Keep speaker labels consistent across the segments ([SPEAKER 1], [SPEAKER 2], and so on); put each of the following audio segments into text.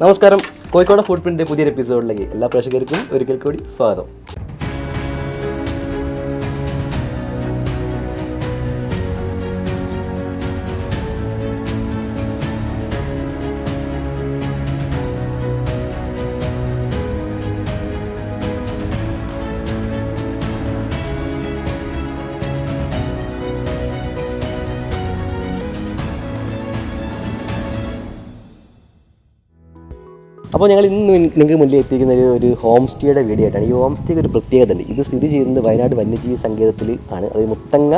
[SPEAKER 1] നമസ്കാരം. കോഴിക്കോട് ഫുഡ് പ്രിന്റിന്റെ പുതിയൊരു എപ്പിസോഡിലേക്ക് എല്ലാ പ്രേക്ഷകർക്കും ഒരിക്കൽ കൂടി സ്വാഗതം. അപ്പോൾ ഞങ്ങൾ ഇന്ന് നിങ്ങൾക്ക് മുന്നിൽ എത്തിക്കുന്ന ഒരു ഒരു ഹോം സ്റ്റേയുടെ വീഡിയോ ആയിട്ടാണ്. ഈ ഹോം സ്റ്റേക്ക് ഒരു പ്രത്യേകത ഉണ്ട്. ഇത് സ്ഥിതി ചെയ്യുന്നത് വയനാട് വന്യജീവി സങ്കേതത്തിൽ ആണ്. അത് മുത്തങ്ങ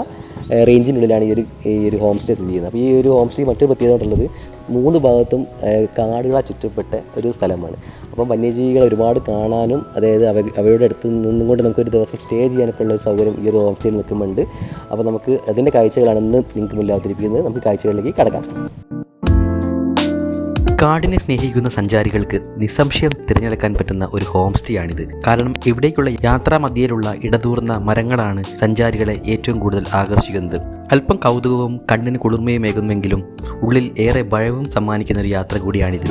[SPEAKER 1] റേഞ്ചിനുള്ളിലാണ് ഈ ഒരു ഈ ഒരു ഹോം സ്റ്റേ സ്ഥിതി ചെയ്യുന്നത്. അപ്പോൾ ഈ ഒരു ഹോം സ്റ്റേ മറ്റൊരു പ്രത്യേകത ഉള്ളത് മൂന്ന് ഭാഗത്തും കാടുകളാ ചുറ്റപ്പെട്ട ഒരു സ്ഥലമാണ്. അപ്പം വന്യജീവികൾ ഒരുപാട് കാണാനും അതായത് അവ അവയുടെ അടുത്ത് നിന്നും കൊണ്ട് നമുക്കൊരു ദിവസം സ്റ്റേ ചെയ്യാനൊക്കെ ഉള്ള ഒരു സൗകര്യം ഈ ഒരു ഹോം സ്റ്റേയിൽ നിൽക്കുന്നുണ്ട്. അപ്പോൾ നമുക്ക് അതിന്റെ കാഴ്ചകളാണ് ഇന്ന് നിങ്ങൾക്ക് മുന്നിൽ അവതരിപ്പിക്കുന്നത്. നമുക്ക് കാഴ്ചകളിലേക്ക് കടക്കാം.
[SPEAKER 2] കാടിനെ സ്നേഹിക്കുന്ന സഞ്ചാരികൾക്ക് നിസ്സംശയം തിരഞ്ഞെടുക്കാൻ പറ്റുന്ന ഒരു ഹോം സ്റ്റേ ആണിത് കാരണം ഇവിടേക്കുള്ള യാത്രാ മധ്യയിലുള്ള ഇടതൂർന്ന മരങ്ങളാണ് സഞ്ചാരികളെ ഏറ്റവും കൂടുതൽ ആകർഷിക്കുന്നത്. അല്പം കൗതുകവും കണ്ണിന് കുളിർമയുമേകുന്നുവെങ്കിലും ഉള്ളിൽ ഏറെ ഭയവും സമ്മാനിക്കുന്ന ഒരു യാത്ര കൂടിയാണിത്.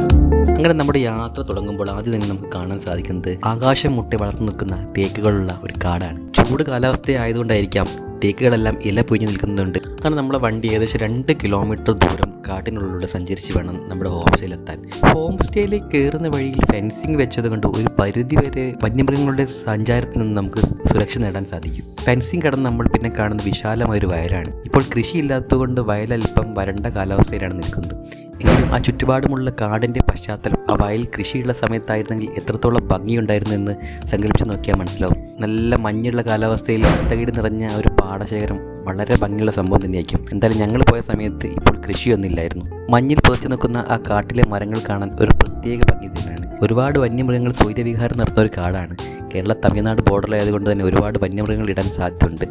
[SPEAKER 2] അങ്ങനെ നമ്മുടെ യാത്ര തുടങ്ങുമ്പോൾ ആദ്യം തന്നെ നമുക്ക് കാണാൻ സാധിക്കുന്നത് ആകാശം മുട്ടി വളർന്നു നിൽക്കുന്ന തേക്കുകളുള്ള ഒരു കാടാണ്. ചൂട് കാലാവസ്ഥയായതുകൊണ്ടായിരിക്കാം തേക്കുകളെല്ലാം ഇല പൊഴിഞ്ഞു നിൽക്കുന്നുണ്ട്. അങ്ങനെ നമ്മുടെ വണ്ടി ഏകദേശം രണ്ട് കിലോമീറ്റർ ദൂരം കാട്ടിനുള്ളിലൂടെ സഞ്ചരിച്ച് വേണം നമ്മുടെ ഹോം സ്റ്റേയിലെത്താൻ ഹോം സ്റ്റേയിലേക്ക് കയറുന്ന വഴിയിൽ ഫെൻസിങ് വെച്ചത് കൊണ്ട് ഒരു പരിധി വരെ വന്യമൃഗങ്ങളുടെ സഞ്ചാരത്തിൽ നിന്ന് നമുക്ക് സുരക്ഷ നേടാൻ സാധിക്കും. ഫെൻസിങ് കടന്ന് നമ്മൾ പിന്നെ കാണുന്ന വിശാലമായ ഒരു വയലാണ്. ഇപ്പോൾ കൃഷിയില്ലാത്തതുകൊണ്ട് വയലൽപ്പം വരണ്ട കാലാവസ്ഥയിലാണ് നിൽക്കുന്നത്. എങ്കിലും ആ ചുറ്റുപാടുമുള്ള കാടിന്റെ പശ്ചാത്തലം ആ വയൽ കൃഷിയുള്ള സമയത്തായിരുന്നെങ്കിൽ എത്രത്തോളം ഭംഗിയുണ്ടായിരുന്നു എന്ന് സങ്കല്പിച്ച് നോക്കിയാൽ മനസ്സിലാവും. നല്ല മഞ്ഞുള്ള കാലാവസ്ഥയിൽ തകിട് നിറഞ്ഞ ഒരു പാടശേഖരം വളരെ ഭംഗിയുള്ള സംഭവം തന്നെയായിരിക്കും. എന്തായാലും ഞങ്ങൾ പോയ സമയത്ത് ഇപ്പോൾ കൃഷിയൊന്നുമില്ലായിരുന്നു. മഞ്ഞിൽ പുതച്ചു നിൽക്കുന്ന ആ കാട്ടിലെ മരങ്ങൾ കാണാൻ ഒരു പ്രത്യേക ഭംഗി തന്നെയാണ്. ഒരുപാട് വന്യമൃഗങ്ങൾ സൂര്യവിഹാരം നടത്തുന്ന ഒരു കാടാണ്. കേരള തമിഴ്നാട് ബോർഡറിലായതുകൊണ്ട് തന്നെ ഒരുപാട് വന്യമൃഗങ്ങൾ ഇടാൻ സാധ്യതയുണ്ട്.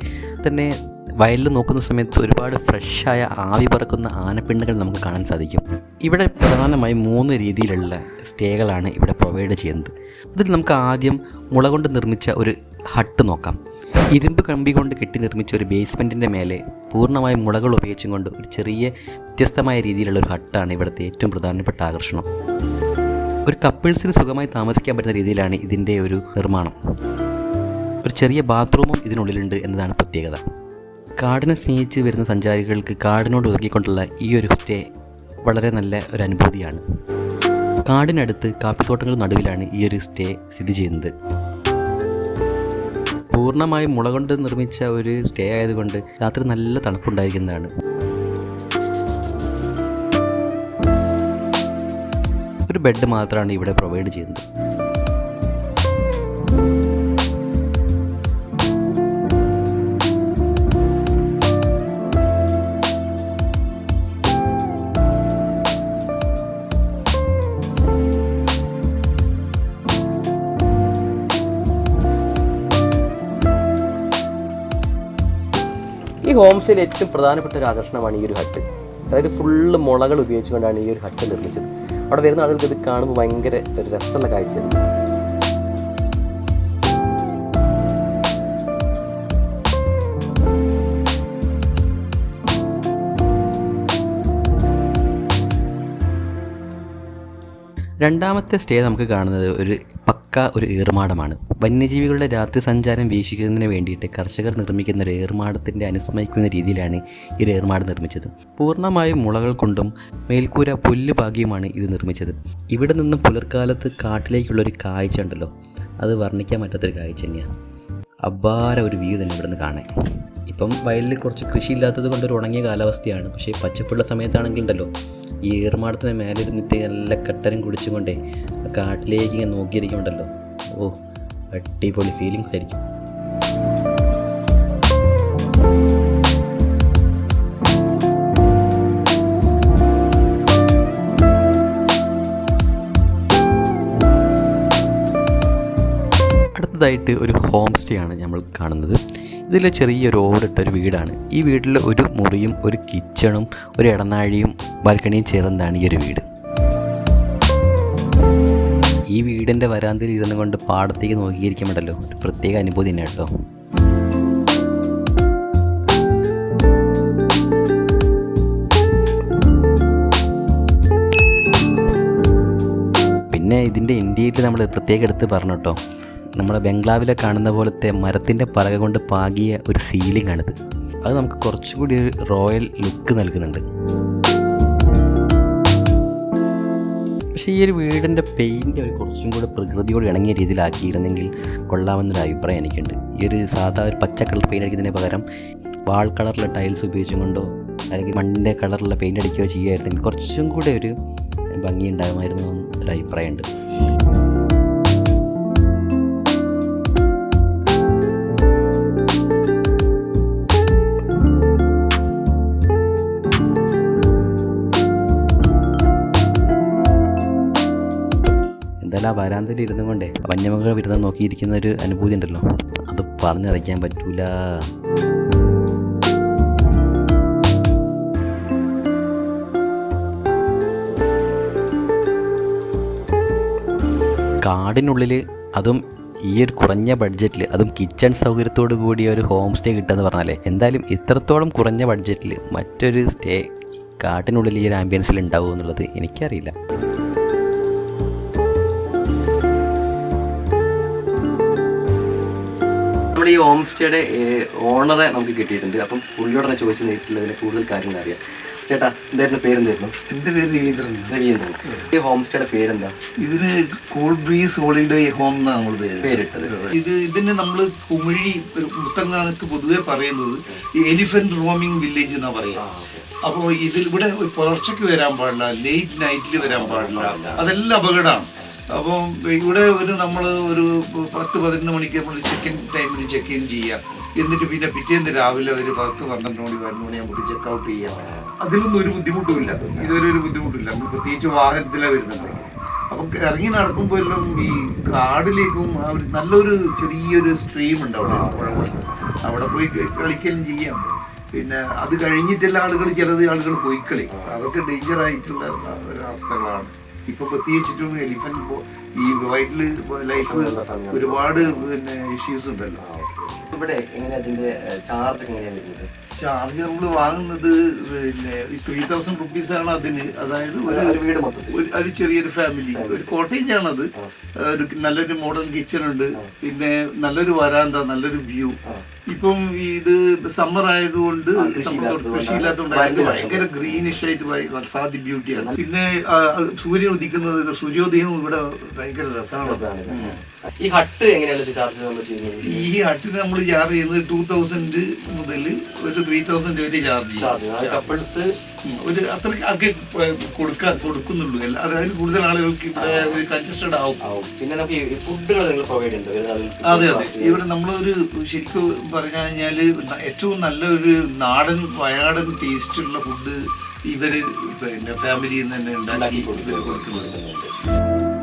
[SPEAKER 2] തന്നെ വയലിൽ നോക്കുന്ന സമയത്ത് ഒരുപാട് ഫ്രഷായ ആവി പറക്കുന്ന ആനപ്പിണ്ടകൾ നമുക്ക് കാണാൻ സാധിക്കും. ഇവിടെ പ്രധാനമായും മൂന്ന് രീതിയിലുള്ള സ്റ്റേകളാണ് ഇവിടെ പ്രൊവൈഡ് ചെയ്യുന്നത്. അതിൽ നമുക്ക് ആദ്യം മുള കൊണ്ട് നിർമ്മിച്ച ഒരു ഹട്ട് നോക്കാം. ഇരുമ്പ് കമ്പി കൊണ്ട് കെട്ടി നിർമ്മിച്ച ഒരു ബേസ്മെന്റിന്റെ മേലെ പൂർണമായും മുളകൾ ഉപയോഗിച്ചും കൊണ്ട് ഒരു ചെറിയ വ്യത്യസ്തമായ രീതിയിലുള്ള ഒരു ഹട്ടാണ് ഇവിടുത്തെ ഏറ്റവും പ്രധാനപ്പെട്ട ആകർഷണം. ഒരു കപ്പിൾസിന് സുഖമായി താമസിക്കാൻ പറ്റുന്ന രീതിയിലാണ് ഇതിന്റെ ഒരു നിർമ്മാണം. ഒരു ചെറിയ ബാത്റൂമും ഇതിനുള്ളിലുണ്ട് എന്നതാണ് പ്രത്യേകത. കാടിനെ സ്നേഹിച്ച് വരുന്ന സഞ്ചാരികൾക്ക് കാടിനോട് ഒതുക്കിക്കൊണ്ടുള്ള ഈ ഒരു സ്റ്റേ വളരെ നല്ല ഒരു അനുഭൂതിയാണ്. കാടിനടുത്ത് കാപ്പിത്തോട്ടങ്ങളുടെ നടുവിലാണ് ഈ ഒരു സ്റ്റേ സ്ഥിതി ചെയ്യുന്നത്. പൂർണമായും മുള കൊണ്ട് നിർമ്മിച്ച ഒരു സ്റ്റേ ആയതുകൊണ്ട് രാത്രി നല്ല തണുപ്പുണ്ടായിരിക്കുന്നതാണ്. ഒരു ബെഡ് മാത്രമാണ് ഇവിടെ പ്രൊവൈഡ് ചെയ്യുന്നത്.
[SPEAKER 1] ഈ ഏറ്റവും പ്രധാനപ്പെട്ട ഒരു ആകർഷണമാണ് ഈ ഒരു ഹട്ട്. അതായത് ഫുള്ള് മുളകൾ ഉപയോഗിച്ചുകൊണ്ടാണ് ഈ ഒരു ഹട്ട് നിർമ്മിച്ചത്. അവിടെ വരുന്ന ആളുകൾക്ക് ഇത് കാണുമ്പോൾ ഭയങ്കര ഒരു രസമുള്ള കാഴ്ചയാണ്
[SPEAKER 2] രണ്ടാമത്തെ സ്റ്റേ നമുക്ക് കാണുന്നത് ഒരു പക്ക ഒരു ഏർമാടമാണ് വന്യജീവികളുടെ രാത്രി സഞ്ചാരം വീക്ഷിക്കുന്നതിന് വേണ്ടിയിട്ട് കർഷകർ നിർമ്മിക്കുന്ന ഒരു ഏർമാടത്തിന്റെ അനുസ്മരിക്കുന്ന രീതിയിലാണ് ഈ ഒരു ഏർമാടം നിർമ്മിച്ചത്. പൂർണമായും മുളകൾ കൊണ്ടും മേൽക്കൂര പുല്ല് ഭാഗ്യമാണ് ഇത് നിർമ്മിച്ചത്. ഇവിടെ നിന്നും പുലർക്കാലത്ത് കാട്ടിലേക്കുള്ള ഒരു കാഴ്ച ഉണ്ടല്ലോ. അത് വർണിക്കാൻ പറ്റാത്തൊരു കാഴ്ച തന്നെയാണ് അപാര ഒരു വ്യൂ തന്നെ ഇവിടുന്ന് കാണാൻ. ഇപ്പം വയലിൽ കുറച്ച് കൃഷിയില്ലാത്തത് കൊണ്ട് ഒരു ഉണങ്ങിയ കാലാവസ്ഥയാണ്. പക്ഷേ പച്ചപ്പുള്ള സമയത്താണെങ്കിൽ ഉണ്ടല്ലോ ഈ ഏറുമാടത്തിന് മേലെ ഇരുന്നിട്ട് നല്ല കട്ടരം കുടിച്ചും കൊണ്ടേ ആ കാട്ടിലേക്ക് ഇങ്ങനെ നോക്കിയിരിക്കുന്നുണ്ടല്ലോ. ഓ അടിപൊളി ഫീലിങ്സ് ആയിരിക്കും. അടുത്തതായിട്ട് ഒരു ഹോം സ്റ്റേ ആണ് നമ്മൾ കാണുന്നത്. ഇതിൽ ചെറിയൊരു ഓടിട്ട ഒരു വീടാണ്. ഈ വീട്ടിൽ ഒരു മുറിയും ഒരു കിച്ചണും ഒരു ഇടനാഴിയും ബാൽക്കണിയും ചേർന്നതാണ് ഈ ഒരു വീട്. ഈ വീടിന്റെ വരാന്തയിൽ ഇരുന്നു കൊണ്ട് പാടത്തേക്ക് നോക്കിയിരിക്കുമ്പോഴല്ലോ ഒരു പ്രത്യേക അനുഭൂതി തന്നെ കേട്ടോ. പിന്നെ ഇതിന്റെ ഇന്ത്യയിൽ നമ്മൾ പ്രത്യേകം എടുത്ത് പറഞ്ഞു കേട്ടോ. നമ്മുടെ ബംഗ്ലാവിലെ കാണുന്ന പോലത്തെ മരത്തിന്റെ പലക കൊണ്ട് പാകിയ ഒരു സീലിംഗ് ആണിത്. അത് നമുക്ക് കുറച്ചുകൂടി ഒരു റോയൽ ലുക്ക് നൽകുന്നുണ്ട്. പക്ഷേ ഈ ഒരു വീടിന്റെ പെയിന്റ് ഒരു കുറച്ചും കൂടെ പ്രകൃതിയോട് ഇണങ്ങിയ രീതിയിലാക്കിയിരുന്നെങ്കിൽ കൊള്ളാമെന്നൊരു അഭിപ്രായം എനിക്കുണ്ട്. ഈ ഒരു സാധാ ഒരു പച്ച കളർ പെയിന്റ് അടിക്കുന്നതിന് പകരം വാൾ കളറിലെ ടൈൽസ് ഉപയോഗിച്ചും കൊണ്ടോ അല്ലെങ്കിൽ മണ്ണിന്റെ കളറിലുള്ള പെയിന്റ് അടിക്കുകയോ ചെയ്യുമായിരുന്നെങ്കിൽ കുറച്ചും കൂടെ ഒരു ഭംഗി ഉണ്ടാകുമായിരുന്നു എന്നൊരു അഭിപ്രായമുണ്ട്. വരാന്തയിൽ ഇരുന്നു കൊണ്ടേ വന്യമൃഗ വിരുന്ന് നോക്കിയിരിക്കുന്ന ഒരു അനുഭൂതി ഉണ്ടല്ലോ. അത് പറഞ്ഞറിയിക്കാൻ പറ്റൂല. കാടിനുള്ളിൽ അതും ഈ ഒരു കുറഞ്ഞ ബഡ്ജറ്റിൽ അതും കിച്ചൺ സൗകര്യത്തോടു കൂടി ഒരു ഹോം സ്റ്റേ കിട്ടുമെന്ന് പറഞ്ഞാലേ എന്തായാലും ഇത്രത്തോളം കുറഞ്ഞ ബഡ്ജറ്റിൽ മറ്റൊരു സ്റ്റേ കാട്ടിനുള്ളിൽ ഈ ഒരു ആംബിയൻസിൽ ഉണ്ടാവുമെന്നുള്ളത് എനിക്കറിയില്ല.
[SPEAKER 1] നമ്മുടെ ഈ ഹോം സ്റ്റേയുടെ ഓണറെ നമുക്ക് കിട്ടിയിട്ടുണ്ട്. അപ്പം പുള്ളിയോടനെ ചോദിച്ച് നേരിട്ടുള്ള ഇതിലെ കൂടുതൽ കാര്യങ്ങൾ അറിയാം. ചേട്ടാ എന്തായിരുന്നു പേരെന്തായിരുന്നു?
[SPEAKER 3] എന്റെ പേര് രവീന്ദ്രൻ.
[SPEAKER 1] രവീന്ദ്രൻ. ഈ ഹോം സ്റ്റേയുടെ പേരെന്താ?
[SPEAKER 3] ഇതിന് കൂൾ ബ്രീസ് ഹോളിഡേ ഹോം എന്നാണ് നമ്മൾ പേര്.
[SPEAKER 1] പേരിട്ടത്.
[SPEAKER 3] ഇത് ഇതിന് നമ്മൾ കുമിഴി മുത്തങ്ങാനൊക്കെ പൊതുവെ പറയുന്നത് എലിഫന്റ് റോമിംഗ് വില്ലേജ് എന്നാ പറയാ. അപ്പോൾ ഇതിൽ ഇവിടെ പുലർച്ചയ്ക്ക് വരാൻ പാടില്ല ലേറ്റ് നൈറ്റിൽ വരാൻ പാടില്ല. അതെല്ലാം അപകടമാണ്. അപ്പം ഇവിടെ ഒരു നമ്മൾ ഒരു പത്ത് പതിനൊന്ന് മണിക്ക് നമ്മൾ ചെക്ക് ഇൻ ടൈമിൽ ചെക്ക് ഇൻ ചെയ്യാം. എന്നിട്ട് പിന്നെ പിറ്റേന്ന് രാവിലെ ഒരു പത്ത് പന്ത്രണ്ട് മണി പതിനൊന്ന് മണി നമുക്ക് ചെക്ക് ഔട്ട് ചെയ്യാം. അതിലൊന്നും ഒരു ബുദ്ധിമുട്ടുമില്ല. ഇതൊരു ഒരു ബുദ്ധിമുട്ടില്ല. നമ്മൾ പ്രത്യേകിച്ച് വാഹനത്തിലാണ് വരുന്നുണ്ടെങ്കിൽ അപ്പം ഇറങ്ങി നടക്കുമ്പോൾ എല്ലാം ഈ കാടിലേക്കും ആ ഒരു നല്ലൊരു ചെറിയൊരു സ്ട്രീം ഉണ്ട് അവിടെ. അവിടെ പോയി കളിക്കലും ചെയ്യാം. പിന്നെ അത് കഴിഞ്ഞിട്ടുള്ള ആളുകൾ ചിലത് ആളുകൾ പോയി കളിക്കും. അതൊക്കെ ഡേഞ്ചർ ആയിട്ടുള്ള ഒരു അവസ്ഥകളാണ്. ഇപ്പൊ പ്രത്യേകിച്ചിട്ടും എലിഫന്റ് ഈ വൈൽഡ് ലൈഫ് ഒരുപാട് പിന്നെ ഇഷ്യൂസ് ഉണ്ടല്ലോ.
[SPEAKER 1] ഇവിടെ എങ്ങനെ അതിന്റെ ചാർജ് എങ്ങനെയാണ് വരുന്നത്?
[SPEAKER 3] ചാർജ് നമ്മൾ വാങ്ങുന്നത് പിന്നെ ത്രീ തൗസൻഡ് റുപ്പീസ് ആണ് അതിന്. അതായത്
[SPEAKER 1] ഒരു വീട്
[SPEAKER 3] ഒരു ചെറിയൊരു ഫാമിലി ഒരു കോട്ടേജ് ആണത്. ഒരു നല്ലൊരു മോഡേൺ കിച്ചൺ ഉണ്ട്. പിന്നെ നല്ലൊരു വരാന്ത നല്ലൊരു വ്യൂ ഇപ്പം ഇത് സമ്മർ ആയതുകൊണ്ട് കൃഷിയില്ലാത്തതുകൊണ്ട്
[SPEAKER 1] ഭയങ്കര
[SPEAKER 3] ഗ്രീനിഷ് ആയിട്ട് സാധ്യ ബ്യൂട്ടിയാണ് പിന്നെ സൂര്യ സൂര്യൻ ഉദിക്കുന്നത് ഇത് സൂര്യോദയം ഇവിടെ ഭയങ്കര രസമാണ്.
[SPEAKER 1] ഈ ഹട്ട് എങ്ങനെയാണ് ചാർജ് നമ്മൾ ചെയ്യുന്നത്?
[SPEAKER 3] ഈ ഹട്ടിന് നമ്മൾ ചാർജ് ചെയ്യുന്നത് ടൂ തൗസൻഡ് മുതൽ ഒരു ത്രീ തൗസൻഡ് വരെ ചാർജ്
[SPEAKER 1] കപ്പിൾസ്.
[SPEAKER 3] ഒരു അത്രയ്ക്ക് ആൾക്ക് കൊടുക്കാൻ കൊടുക്കുന്നുള്ളൂ. അതായത് കൂടുതൽ ആളുകൾക്ക് ഇവിടെ ഒരു കൺജസ്റ്റഡ് ആവും.
[SPEAKER 1] പിന്നെ നമുക്ക് ഫുഡുകൾ നിങ്ങൾ പ്രൊവൈഡ് ഉണ്ട്
[SPEAKER 3] അതെ അതെ. ഇവിടെ നമ്മളൊരു ശരിക്കും പറഞ്ഞു കഴിഞ്ഞാൽ ന- ഏറ്റവും നല്ലൊരു നാടൻ വയനാടൻ ടേസ്റ്റ് ഉള്ള ഫുഡ് ഇവർ പിന്നെ ഫാമിലിയിൽ നിന്ന് തന്നെ ഉണ്ടാക്കി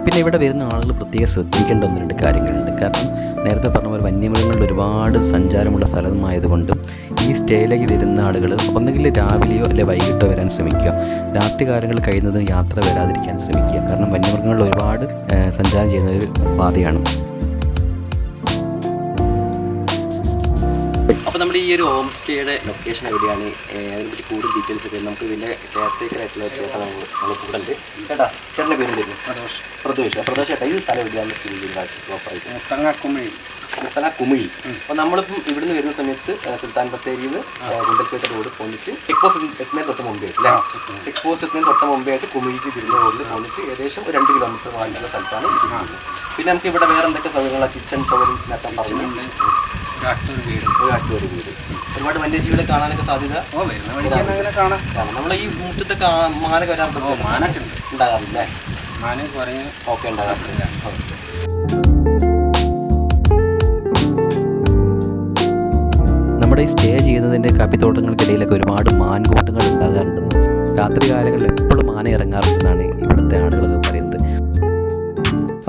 [SPEAKER 2] പിന്നെ ഇവിടെ വരുന്ന ആളുകൾ പ്രത്യേകം ശ്രദ്ധിക്കേണ്ട ഒന്ന് രണ്ട് കാര്യങ്ങളുണ്ട്. കാരണം നേരത്തെ പറഞ്ഞ പോലെ വന്യമൃഗങ്ങളുടെ ഒരുപാട് സഞ്ചാരമുള്ള സ്ഥലമായതുകൊണ്ട് ഈ സ്റ്റേയിലേക്ക് വരുന്ന ആളുകൾ ഒന്നുകിൽ രാവിലെയോ അല്ലെ വൈകിട്ടോ വരാൻ ശ്രമിക്കുക. രാത്രി കാലങ്ങൾ കഴിയുന്നതും യാത്ര വരാതിരിക്കാൻ ശ്രമിക്കുക. കാരണം വന്യമൃഗങ്ങൾ ഒരുപാട് സഞ്ചാരം ചെയ്യുന്ന ഒരു പാതയാണ്.
[SPEAKER 1] അപ്പോൾ നമ്മുടെ ഈ ഒരു ഹോം സ്റ്റേയുടെ ലൊക്കേഷൻ എവിടെയാണ് അതിനെപ്പറ്റി കൂടുതൽ ഡീറ്റെയിൽസ് ഒക്കെ നമുക്ക് ടേക്കർ ആയിട്ടുള്ള ചേട്ടൻ നമ്മൾ നമ്മൾ കൂടെ ഉണ്ട് ചേട്ടാ ചേട്ടന്റെ പേര് തരുന്നു പ്രദോഷ്. പ്രദോഷ് ചേട്ടാ ഈ സ്ഥലം എവിടെയാണ് സ്ഥിതി ചെയ്യുന്നത് പ്രോപ്പറായിട്ട്
[SPEAKER 3] മുത്തങ്ങാക്കുമഴി.
[SPEAKER 1] മുത്തങ്ങ കുമിഴി അപ്പോൾ നമ്മളിപ്പം ഇവിടുന്ന് വരുന്ന സമയത്ത് സുൽത്താൻ ബത്തേരിയിൽ നിന്ന് ഗുണ്ടൽപേട്ട റോഡ് പോന്നിട്ട് ചെക്ക് പോസ്റ്റ് എത്തുന്നതിന് തൊട്ട് മുമ്പേ അല്ലേ? ചെക്ക് പോസ്റ്റ് എത്തുന്നതിന് തൊട്ട് മുമ്പേ ആയിട്ട് കുമിഴിക്ക് വരുന്ന റോഡിൽ പോന്നിട്ട് ഏകദേശം ഒരു രണ്ട് കിലോമീറ്റർ വാങ്ങിയുള്ള സ്ഥലത്താണ് പിന്നെ നമുക്ക് ഇവിടെ വേറെ എന്തൊക്കെ സൗകര്യങ്ങളാണ് കിച്ചൺ സൗകര്യം പറഞ്ഞു. കാട്ടുവരി വീട്. ഒരുപാട് വന്യജീവികളെ കാണാനൊക്കെ സാധ്യത നമ്മളെ ഈ മാനൊക്കെ വരാൻ പറ്റും
[SPEAKER 3] മാനൊക്കെ
[SPEAKER 1] ഉണ്ടാകാറില്ലേ?
[SPEAKER 3] മാന കുറഞ്ഞ
[SPEAKER 1] ഓക്കെ ഉണ്ടാകാറില്ല.
[SPEAKER 2] നമ്മുടെ ഈ സ്റ്റേ ചെയ്യുന്നതിന്റെ കാപ്പിത്തോട്ടങ്ങൾക്കിടയിലൊക്കെ ഒരുപാട് മാൻകൂട്ടങ്ങൾ ഉണ്ടാകാറുണ്ടെന്ന്. രാത്രി കാലങ്ങളിൽ എപ്പോഴും മാന ഇറങ്ങാറുണ്ടെന്നാണ് ഇവിടുത്തെ പറയുന്നത്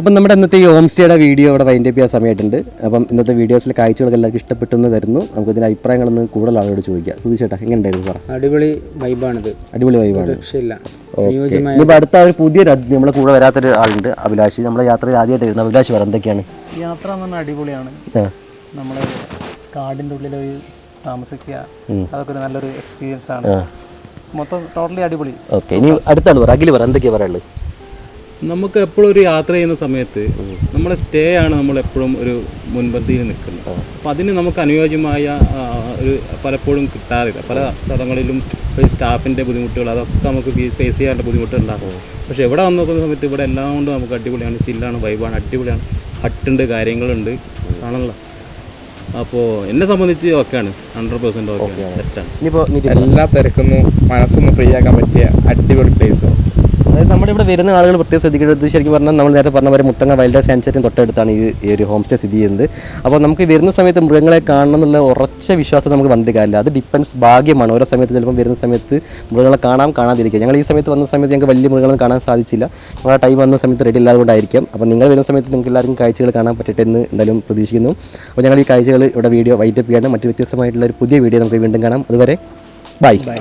[SPEAKER 1] അപ്പം നമ്മുടെ ഇന്നത്തെ ഈ ഹോം സ്റ്റേയുടെ വീഡിയോ ഇവിടെ വൈൻഡപ്പ് ചെയ്യാൻ സമയമായിട്ടുണ്ട്. അപ്പം ഇന്നത്തെ വീഡിയോസിലെ കാഴ്ചകളൊക്കെ എല്ലാവർക്കും ഇഷ്ടപ്പെട്ടെന്ന് കരുതുന്നു. നമുക്ക് ഇതിന്റെ അഭിപ്രായങ്ങളൊന്ന് കൂടുതൽ ആളോട് ചോദിക്കാം. തീർച്ചയായിട്ടും എങ്ങനെ ഉണ്ടായിരുന്നു പറ.
[SPEAKER 4] അടിപൊളി വൈബാണിത്
[SPEAKER 1] അടിപൊളി വൈബാണ് ഇനിയിപ്പോൾ അടുത്ത ഒരു പുതിയ നമ്മളെ കൂടെ വരാത്തൊരു ആളുണ്ട് അഭിലാഷി. നമ്മളെ യാത്രയിൽ ആദ്യമായിട്ട് വരുന്നത് അഭിലാഷി വേറെ എന്തൊക്കെയാണ്?
[SPEAKER 4] യാത്ര എന്ന് പറഞ്ഞാൽ അടിപൊളിയാണ്. നമ്മൾ കാടിന്റെ ഉള്ളിൽ ഒരു താമസിക്കുക അതൊക്കെ ഒരു നല്ലൊരു എക്സ്പീരിയൻസ് ആണ്. മൊത്തം ടോട്ടലി അടിപൊളി.
[SPEAKER 1] ഓക്കെ. ഇനി അടുത്താണ് പറ അഖിൽ പറ എന്തൊക്കെയാണ് പറയാനുള്ളത്?
[SPEAKER 5] നമുക്ക് എപ്പോഴും ഒരു യാത്ര ചെയ്യുന്ന സമയത്ത് നമ്മളെ സ്റ്റേ ആണ് നമ്മൾ എപ്പോഴും ഒരു മുൻപന്തിയിൽ നിൽക്കുന്നത്. അപ്പോൾ അതിന് നമുക്ക് അനുയോജ്യമായ ഒരു പലപ്പോഴും കിട്ടാറില്ല. പല സ്ഥലങ്ങളിലും ഒരു സ്റ്റാഫിന്റെ ബുദ്ധിമുട്ടുകൾ അതൊക്കെ നമുക്ക് ഫേസ് ചെയ്യാനുള്ള ബുദ്ധിമുട്ടുണ്ടാകും പക്ഷേ ഇവിടെ വന്ന് നോക്കുന്ന സമയത്ത് ഇവിടെ എല്ലാം കൊണ്ടും നമുക്ക് അടിപൊളിയാണ്. ചില്ലാണ് വൈബാണ് അടിപൊളിയാണ്. ഹട്ടുണ്ട് കാര്യങ്ങളുണ്ട്. ആണല്ലോ. അപ്പോൾ എന്നെ സംബന്ധിച്ച് ഓക്കെയാണ്. ഹൺഡ്രഡ് പെർസെന്റ് ഓക്കെയാണ്. സെറ്റാണ്
[SPEAKER 2] ഇനിയിപ്പോൾ
[SPEAKER 6] എല്ലാ തിരക്കൊന്നും മനസ്സൊന്ന് ഫ്രീ ആക്കാൻ പറ്റിയ അടിപൊളി പ്ലേസ്
[SPEAKER 2] അതായത് നമ്മുടെ ഇവിടെ വരുന്ന ആളുകൾ പ്രത്യേകം ശ്രദ്ധിക്കേണ്ടത് ശരിക്കും പറഞ്ഞാൽ നമ്മൾ നേരത്തെ പറഞ്ഞ പോലെ മുത്തങ്ങ വൈൽഡ് ലൈഫ് സാൻച്വറിന് തൊട്ടടുത്താണ് ഈ ഒരു ഹോം സ്റ്റേ സ്ഥിതി ചെയ്യുന്നത്. അപ്പോൾ നമുക്ക് വരുന്ന സമയത്ത് മൃഗങ്ങളെ കാണണം എന്നുള്ള ഉറച്ച വിശ്വാസം നമുക്ക് വന്നിട്ട് കാര്യമില്ല. അത് ഡിപ്പെൻസ് ഭാഗ്യമാണ്. ഓരോ സമയത്ത് ചിലപ്പോൾ വരുന്ന സമയത്ത് മൃഗങ്ങളെ കാണാം കാണാതിരിക്കുക ഞങ്ങൾ ഈ സമയത്ത് വന്ന സമയത്ത് ഞങ്ങൾക്ക് വലിയ മൃഗങ്ങളെ കാണാൻ സാധിച്ചില്ല. ആ ടൈം വന്ന സമയത്ത് റെഡി ഇല്ലാതുകൊണ്ടായിരിക്കും അപ്പോൾ നിങ്ങൾ വരുന്ന സമയത്ത് നിങ്ങൾക്ക് എല്ലാവർക്കും കാഴ്ചകൾ കാണാൻ പറ്റട്ടെ എന്ന് എന്തായാലും പ്രതീക്ഷിക്കുന്നു. അപ്പോൾ ഞങ്ങൾ ഈ കാഴ്ചകൾ ഇവിടെ വീഡിയോ വൈറ്റപ്പ് ചെയ്യണം. മറ്റു വ്യത്യസ്തമായിട്ടുള്ള ഒരു പുതിയ വീഡിയോ നമുക്ക് വീണ്ടും കാണാം. അതുവരെ ബൈ ബൈ